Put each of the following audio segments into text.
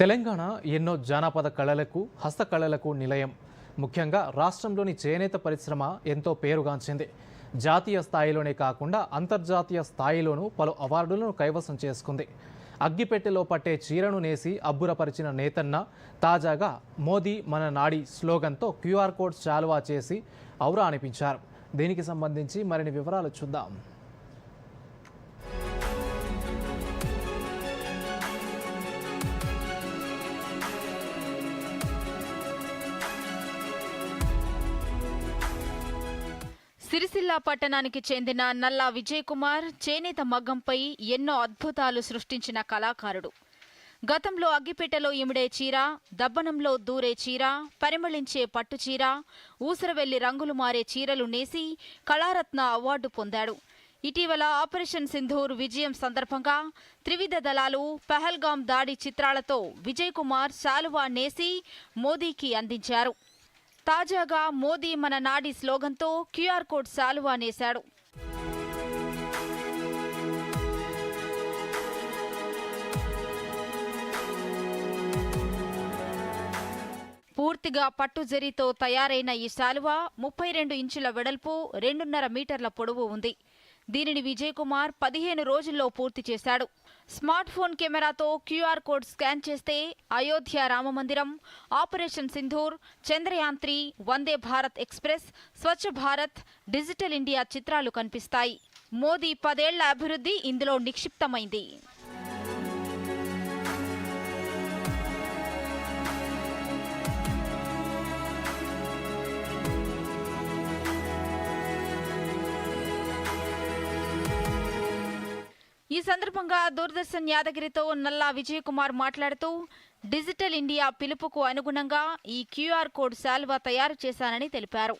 తెలంగాణ ఎన్నో జానపద కళలకు హస్తకళలకు నిలయం. ముఖ్యంగా రాష్ట్రంలోని చేనేత పరిశ్రమ ఎంతో పేరుగాంచింది. జాతీయ స్థాయిలోనే కాకుండా అంతర్జాతీయ స్థాయిలోనూ పలు అవార్డులను కైవసం చేసుకుంది. అగ్గిపెట్టెలో పట్టే చీరను నేసి అబ్బురపరిచిన నేతన్న తాజాగా మోదీ మన నాడి స్లోగన్తో క్యూఆర్ కోడ్ చాలువా చేసి ఔరా అనిపించారు. దీనికి సంబంధించి మరిన్ని వివరాలు చూద్దాం. సిరిసిల్ల పట్టణానికి చెందిన నల్లా విజయ్ కుమార్ చేనేత మగ్గంపై ఎన్నో అద్భుతాలు సృష్టించిన కళాకారుడు. గతంలో అగ్గిపెట్టెలో ఇమిడే చీర దబ్బనంలో దూరే చీర పరిమళించే పట్టు చీర ఊసరవెల్లి రంగులు మారే చీరలు నేసి కళారత్న అవార్డు పొందాడు. ఇటీవల ఆపరేషన్ సింధూర్ విజయం సందర్భంగా త్రివిధ దళాలు పహల్గాం దాడి చిత్రాలతో విజయ్ కుమార్ శాలువా నేసి మోదీకి అందించారు. తాజాగా మోదీ మన నాడి స్లోగన్తో క్యూఆర్ కోడ్ శాలువా నేశాడు. పూర్తిగా పట్టు జరీతో తయారైన ఈ శాలువా ముప్పై రెండు ఇంచుల వెడల్పు రెండున్నర మీటర్ల పొడవు ఉంది. దీనిని విజయ్ కుమార్ పదిహేను రోజుల్లో పూర్తి చేశాడు. స్మార్ట్ ఫోన్ కెమెరాతో క్యూఆర్ కోడ్ స్కాన్ చేస్తే Ayodhya రామమందిరం operation Sindoor Chandrayaan three Vande Bharat express Swachh Bharat digital India చిత్రాలు కనిపిస్తాయి. మోదీ పదేళ్ళ అభివృద్ధి ఇందులో నిక్షిప్తమైంది. ఈ సందర్భంగా దూరదర్శన్ యాదగిరితో నల్లా విజయ్ కుమార్ మాట్లాడుతూ డిజిటల్ ఇండియా పిలుపుకు అనుగుణంగా ఈ క్యూఆర్ కోడ్ శాలువా తయారు చేశానని తెలిపారు.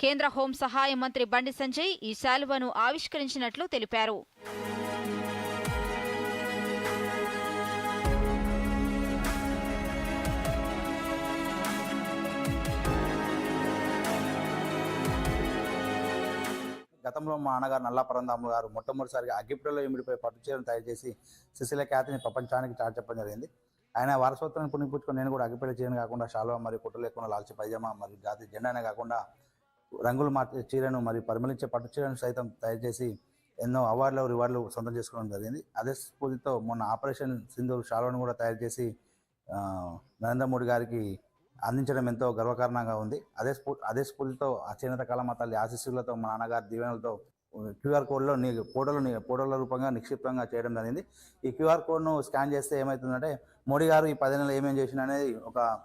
కేంద్ర హోం సహాయ మంత్రి బండి సంజయ్ ఈ శాల్వాను ఆవిష్కరించినట్లు తెలిపారు. గతంలో మా నాన్నగారు నల్లా పరందాములు గారు మొట్టమొదటిసారిగా అగ్గిపుటలో ఇమిడిపోయి పట్టు చీరను తయారు చేసి సిసిల ఖ్యాతిని ప్రపంచానికి చాటు చెప్పడం జరిగింది. ఆయన వారసత్వాన్ని పుణిపుచ్చుకొని నేను కూడా అగ్గిపెట్ట చీరను కాకుండా శాలువా మరియు కుట్ర లేకుండా లాల్చి పైజామా మరియు జాతి జెండానే కాకుండా రంగులు మార్చే చీరను మరియు పరిమళించే పట్టు చీరను సైతం తయారు చేసి ఎన్నో అవార్డులు రివార్డులు సొంతం చేసుకోవడం జరిగింది. అదే స్ఫూర్తితో మొన్న ఆపరేషన్ సింధూర్ షాల్వాను కూడా తయారు చేసి నరేంద్ర మోడీ గారికి అందించడం ఎంతో గర్వకారణంగా ఉంది. అదే స్ఫూ అదే స్ఫూర్తితో ఆ చేనేత కళమ తల్లి ఆశీస్సులతో మా నాన్నగారి దీవెనలతో క్యూఆర్ కోడ్లో నీ ఫోటోలు నీ- ఫోటోల రూపంగా నిక్షిప్తంగా చేయడం జరిగింది. ఈ క్యూఆర్ కోడ్ను స్కాన్ చేస్తే ఏమవుతుందంటే మోడీ గారు ఈ పది నెలలు ఏమేం చేసిన అనేది ఒక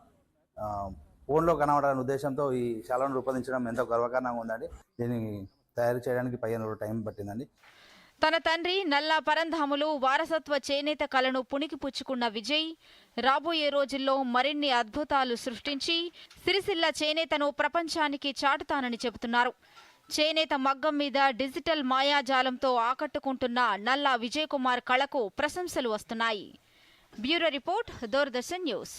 ఫోన్లో కనబడాలనే ఉద్దేశంతో ఈ శాలను రూపొందించడం ఎంతో గర్వకారణంగా ఉందండి. దీన్ని తయారు చేయడానికి పదిహేను రోజులు టైం పట్టిందండి. తన తండ్రి నల్లా పరంధాములు వారసత్వ చేనేత కళను పుణికిపుచ్చుకున్న విజయ్ రాబోయే రోజుల్లో మరిన్ని అద్భుతాలు సృష్టించి సిరిసిల్ల చేనేతను ప్రపంచానికి చాటుతానని చెబుతున్నారు. చేనేత మగ్గం మీద డిజిటల్ మాయాజాలంతో ఆకట్టుకుంటున్న నల్లా విజయ్ కుమార్ కళకు ప్రశంసలు వస్తున్నాయి. Bureau report Doordarshan news.